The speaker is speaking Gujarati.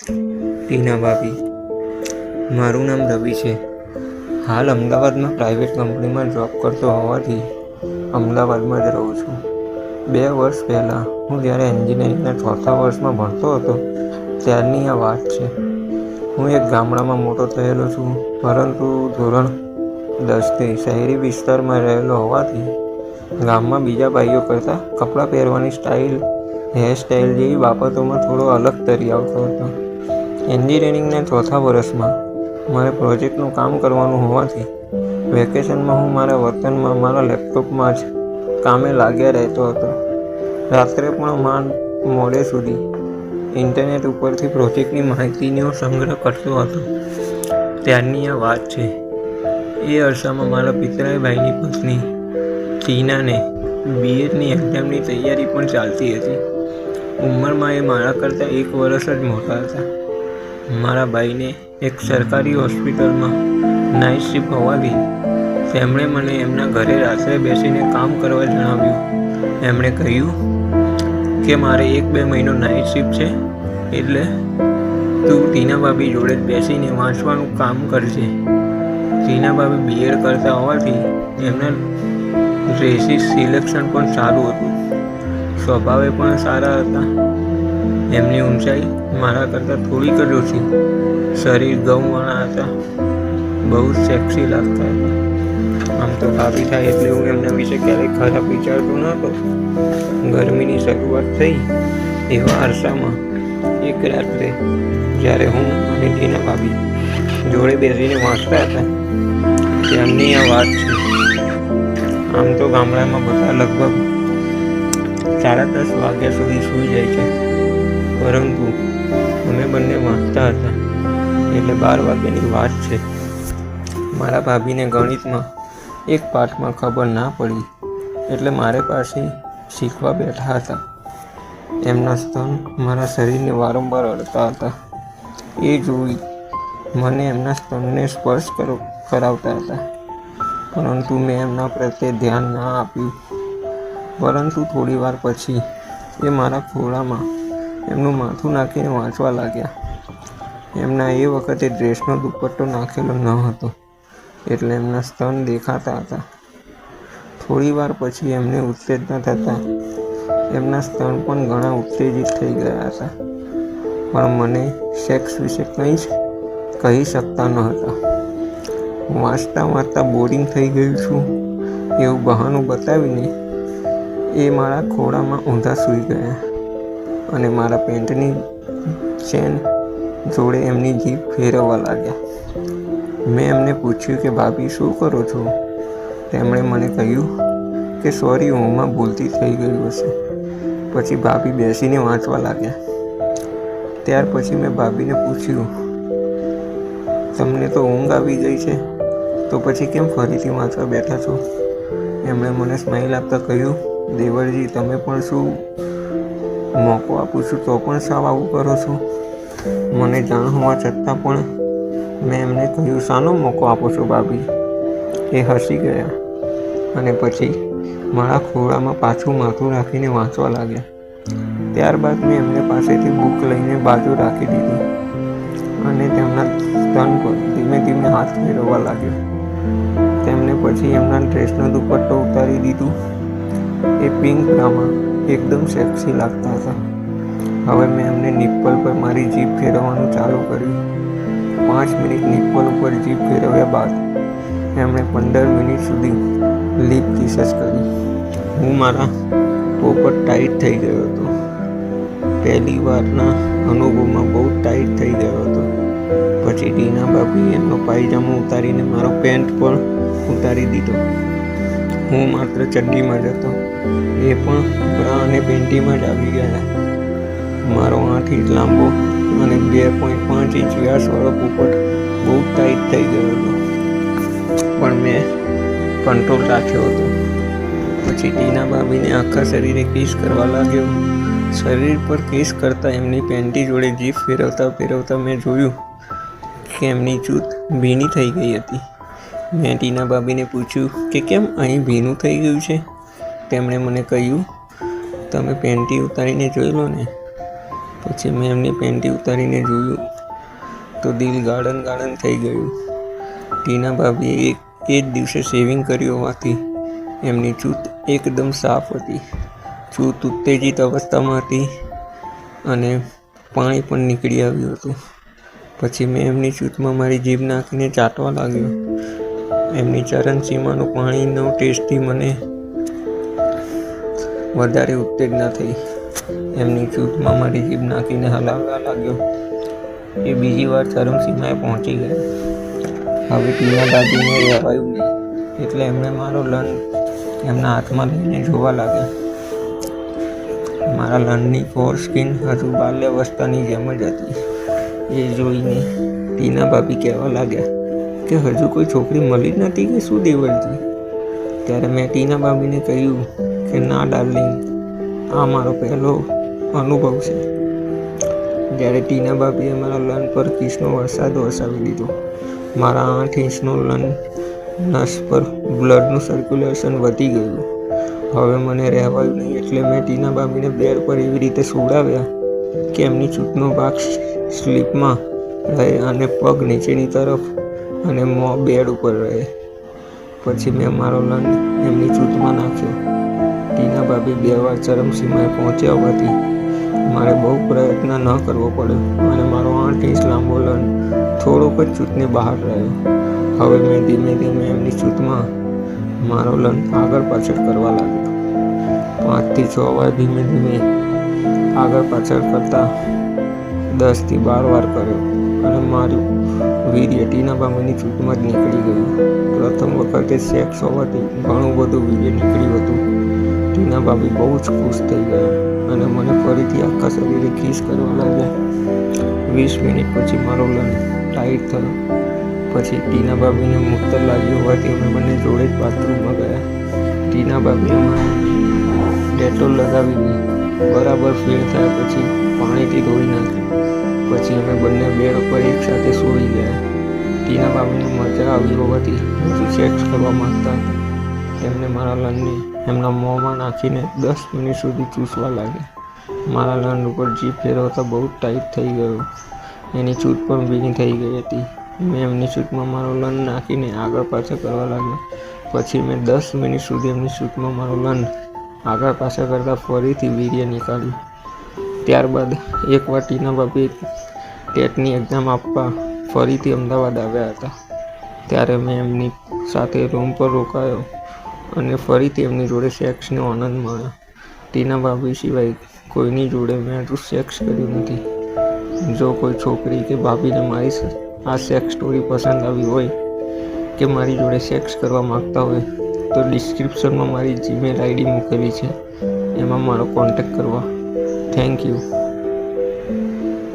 ટીના ભાભી. મારું નામ રવિ છે. હાલ અમદાવાદમાં પ્રાઇવેટ કંપનીમાં જોબ કરતો હોવાથી અમદાવાદમાં જ રહું છું. બે વર્ષ પહેલાં હું જ્યારે એન્જિનિયરિંગના ચોથા વર્ષમાં ભણતો હતો, ત્યારની આ વાત છે. હું એક ગામડામાં મોટો થયેલો છું, પરંતુ ધોરણ દસથી શહેરી વિસ્તારમાં રહેલો હોવાથી ગામમાં બીજા ભાઈઓ કરતાં કપડાં પહેરવાની સ્ટાઇલ હેરસ્ટાઇલ જેવી બાબતોમાં થોડો અલગ તરી આવતો હતો. એન્જિનિયરિંગના ચોથા વર્ષમાં મારે પ્રોજેક્ટનું કામ કરવાનું હોવાથી વેકેશનમાં હું મારા વતનમાં મારા લેપટોપમાં જ કામે લાગ્યા રહેતો હતો. રાત્રે પણ માંડ મોડે સુધી ઇન્ટરનેટ ઉપરથી પ્રોજેક્ટની માહિતીનો સંગ્રહ કરતો હતો. ત્યારની આ વાત છે. એ અરસામાં મારા પિતરાય ભાઈની પત્ની ચીનાને બીએડની એક્ઝામની તૈયારી પણ ચાલતી હતી. ઉંમરમાં એ મારા કરતાં એક વર્ષ જ મોટા હતા. મારા ભાઈને એક સરકારી હોસ્પિટલમાં નાઇટ શિફ્ટ હોવાથી તેમણે મને એમના ઘરે રાત્રે બેસીને કામ કરવા જણાવ્યું. એમણે કહ્યું કે મારે એક બે મહિનો નાઇટ શિફ્ટ છે, એટલે તું ટીના ભાભી જોડે બેસીને વાંચવાનું કામ કરજે. ટીના ભાભી બીએડ કરતા હોવાથી એમના ડ્રેસીસ સિલેક્શન પણ સારું હતું. સ્વભાવે પણ સારા હતા. એમની ઊંચાઈ મારા કરતાં થોડીક જ ઓછી. શરીર ગૌવાળા હતા. બહુ સેક્સી લાગતા હતા. આમ તો ભાભી થાય એટલે હું એમના વિશે ક્યારેય ખરાબ વિચારતો ન હતો. ગરમીની શરૂઆત થઈ. એવા અરસામાં એક રાત્રે જ્યારે હું અને ટીના ભાભી જોડે બેસીને વાંચતા હતા તેમની આ વાત છે. આમ તો ગામડામાં બધા લગભગ સાડા દસ વાગ્યા સુધી સૂઈ જાય છે. પરંતુ અમે બંને વાંચતા હતા. એટલે બાર વાગ્યાની વાત છે. મારા ભાભીને ગણિતમાં એક પાઠમાં ખબર ના પડી. એટલે મારે પાસે શીખવા બેઠા હતા. એમના સ્તન મારા શરીરને વારંવાર અડતા હતા. એ જોઈ મને એમના સ્તનને સ્પર્શ કરો, કરાવતા હતા. પરંતુ મેં એમના પ્રત્યે ધ્યાન ના આપ્યું. પરંતુ થોડી વાર પછી એ મારા ખોળામાં એમનું માથું નાખીને વાંચવા લાગ્યા. એમના એ વખતે ડ્રેસનો દુપટ્ટો નાખેલો ન હતો, એટલે એમના સ્તન દેખાતા હતા. થોડી વાર પછી એમને ઉત્તેજના થતાં એમના સ્તન પણ ઘણા ઉત્તેજિત થઈ ગયા હતા. પણ મને સેક્સ વિશે કંઈ જ કહી શકતા ન હતા. વાંચતા વાંચતા બોરિંગ થઈ ગયું છું, એવું બહાનું બતાવીને એ મારા ખોળામાં ઊંધા સૂઈ ગયા. અને મારા પેન્ટની ચેન જોડે એમની જીભ ફેરવવા લાગ્યા. મેં એમને પૂછ્યું કે, ભાભી, શું કરો છો? તેમણે મને કહ્યું કે, સોરી ઊંઘમાં ભૂલથી થઈ ગયું હશે. પછી ભાભી બેસીને વાંચવા લાગ્યા. ત્યાર પછી મેં ભાભીને પૂછ્યું, તમને તો ઊંઘ આવી ગઈ છે, તો પછી કેમ ફરીથી વાંચવા બેઠા છો? એમણે મને સ્માઇલ આપતા કહ્યું દેવરજી તમે પણ શું મોકો આપું છું તો પણ સાવ આવું કરો છો. મને જાણ હોવા છતાં પણ મેં એમને કહ્યું, શાનો મોકો આપો છો ભાભી એ હસી ગયા અને પછી મારા ખોળામાં પાછું માથું રાખીને વાંચવા લાગ્યા. ત્યારબાદ મેં એમને પાસેથી બુક લઈને બાજુ રાખી દીધી અને તેમના સ્તન પર ધીમે ધીમે હાથ ફેરવવા લાગ્યો. તેમને પછી એમના ડ્રેસનો દુપટ્ટો ઉતારી દીધું એ પિંક બ્રામાં એકદમ સેક્સી લાગતા હતા. હવે મેં એમને નિપ્પલ પર મારી જીભ ફેરવવાનું ચાલુ કર્યું. પાંચ મિનિટ નિપ્પલ ઉપર જીભ ફેરવ્યા બાદ એમણે પંદર મિનિટ સુધી લીપ કિસેસ કરી. હું મારા પોપટ ટાઈટ થઈ ગયો હતો. પહેલી વારના અનુભવમાં બહુ ટાઈટ થઈ ગયો હતો. પછી ટીના બાપી એમનો પાયજામો ઉતારીને મારો પેન્ટ પણ ઉતારી દીધો. હું માત્ર ચડ્ડીમાં જ હતો. એ પણ બ્રા અને પેન્ટીમાં જ આવી ગયા મારો આઠ ઇંચ લાંબો અને બે પોઈન્ટ પાંચ ઇંચ વ્યાસવાળો પોપટ બહુ ટાઈટ થઈ ગયો હતો પણ મેં કંટ્રોલ રાખ્યો હતો. પછી ટીના બાબીને આખા શરીરે કિસ કરવા લાગ્યો. શરીર પર કિસ કરતાં એમની પેન્ટી જોડે જીભ ફેરવતા ફેરવતા મેં જોયું કે એમની જૂથ ભીની થઈ ગઈ હતી. મેં ટીના ભાભીને પૂછ્યું કે કેમ અહીં ભીનું થઈ ગયું છે? તેમણે મને કહ્યું, તમે પેન્ટી ઉતારીને જોઈ લો ને. પછી મેં એમની પેન્ટી ઉતારીને જોયું તો દિલ ગાર્ડન ગાર્ડન થઈ ગયું. ટીના ભાભીએ એક, એ જ દિવસે શેવિંગ કર્યું હોવાથી એમની છૂત એકદમ સાફ હતી. છૂત ઉત્તેજિત અવસ્થામાં હતી અને પાણી પણ નીકળી આવ્યું હતું. પછી મેં એમની છૂતમાં મારી જીભ નાખીને ચાટવા લાગ્યો. એમની ચરણ સીમાનું પાણીનો ટેસ્ટથી મને વધારે ઉત્તેજના થઈ. એમની ચૂંટમાં મારી જીભ નાખીને હલાવવા લાગ્યો. એ બીજી વાર ચરમસીમાએ પહોંચી ગયા. હવે ટીના દાદીને રહેવાયું નહીં. એટલે એમણે મારો લન એમના હાથમાં લઈને જોવા લાગ્યા. મારા લનની ફોર સ્કીન હજુ બાલ્યાવસ્થાની જેમ જ હતી. એ જોઈને ટીના ભાભી કહેવા લાગ્યા કે હજુ કોઈ છોકરી મળી જ નથી કે શું દેવળજી? ત્યારે મેં ટીના બાબીને કહ્યું કે ના ડાર્લિંગ, આ મારો પહેલો અનુભવ છે. જ્યારે ટીના બાબીએ મારા લન પર કિસનો વરસાદ વરસાવી દીધો. મારા આઠ ઇંચનો લન નસ પર બ્લડનું સર્ક્યુલેશન વધી ગયું. હવે મને રહેવાયું નહીં એટલે મેં ટીના બાબીને બેડ પર એવી રીતે સુવડાવ્યા કે એમની ચૂંટનો ભાગ સ્લીપમાં રહે અને પગ નીચેની તરફ અને મોં બેડ ઉપર રહે. પછી મેં મારો લન એમની ચૂંટમાં નાખ્યો. ટીના ભાભી બે વાર ચરમસીમાએ પહોંચ્યા હોવાથી મારે બહુ પ્રયત્ન ન કરવો પડ્યો અને મારો આઠ ઇંચ લાંબો લન થોડોક જ ચૂંટની બહાર રહ્યો. હવે મેં ધીમે ધીમે એમની ચૂંટમાં મારો લન આગળ પાછળ કરવા લાગ્યો. પાંચથી છ વાર ધીમે ધીમે આગળ પાછળ કરતા દસથી બાર વાર કર્યો અને મારું વીર્ય ટીના બામીની છૂટમાં જ નીકળી ગયું. પ્રથમ વખતે સેક્સ હોવાથી ઘણું બધું વીર્ય નીકળ્યું હતું. ટીના બાબી બહુ જ ખુશ થઈ ગયા અને મને ફરીથી આખા શરીરે ખીસ કરવા લાગ્યા. વીસ મિનિટ પછી મારો લન ટાઈટ થયો. પછી ટીના બાબીને મૂતર લાગ્યું હોવાથી અમે બંને જોડે જ બાથરૂમમાં ગયા. ટીના બાબીએ મને ડેટોલ લગાવી બરાબર ફેર થયા પછી પાણીથી ધોઈ નાખ્યું. પછી અમે બંને બેડ ઉપર એકસાથે સૂઈ ગયા. ટીના બાબીને મજા આવી હોવાથી હજુ સેક્સ કરવા માંગતા હતા. તેમને મારા લનને એમના મોંમાં નાખીને દસ મિનિટ સુધી ચૂસવા લાગ્યા. મારા લન ઉપર જીભ ફેરવતા બહુ ટાઈટ થઈ ગયો. એની છૂટ પણ ભીની થઈ ગઈ હતી. મેં એમની છૂટમાં મારો લંડ નાખીને આગળ પાછળ કરવા લાગ્યો. પછી મેં દસ મિનિટ સુધી એમની છૂટમાં મારો લંડ આગળ પાછળ કરતાં ફરીથી વીર્ય નીકાળ્યું. ત્યારબાદ એકવાર ટીના બાપી ટેટની એક્ઝામ આપવા ફરીથી અમદાવાદ આવ્યા હતા. ત્યારે મેં એમની સાથે રૂમ પર રોકાયો અને ફરીથી એમની જોડે સેક્સનો આનંદ માણ્યો. ટીના ભાભી સિવાય કોઈની જોડે મેં હજુ સેક્સ કર્યું નથી. જો કોઈ છોકરી કે ભાભીને મારી આ સેક્સ સ્ટોરી પસંદ આવી હોય કે મારી જોડે સેક્સ કરવા માગતા હોય, તો ડિસ્ક્રિપ્શનમાં મારી જીમેલ આઈડી મૂકેલી છે. એમાં મારો કોન્ટેક્ટ કરવા থ্যাংক ইউ